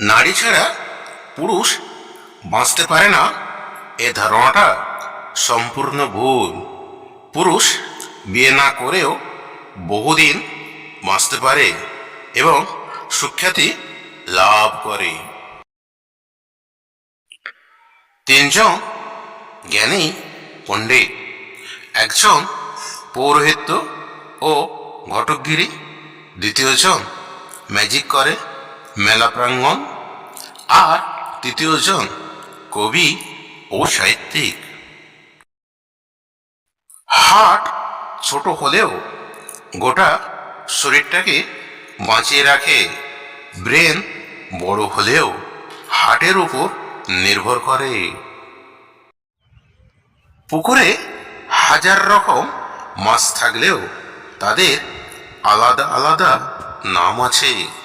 নারী ছাড়া পুরুষ বাঁচতে পারে না। এ ধারণাটা সম্পূর্ণ ভুল। পুরুষ বিয়ে না করেও বহুদিন বাঁচতে পারে এবং সুখ্যাতি লাভ করে। তিনজন জ্ঞানী পণ্ডিত, একজন পৌরোহিত্য ও ঘটকগিরি, দ্বিতীয়জন ম্যাজিক করে। মেলা প্রাঙ্গণ আর তৃতীয়জন কবি ও সাহিত্যিক। হাট ছোট হলেও গোটা শরীরটাকে বাঁচিয়ে রাখে। ব্রেন বড় হলেও হাটের উপর নির্ভর করে। পুকুরে হাজার রকম মাছ থাকলেও তাদের আলাদা আলাদা নাম আছে।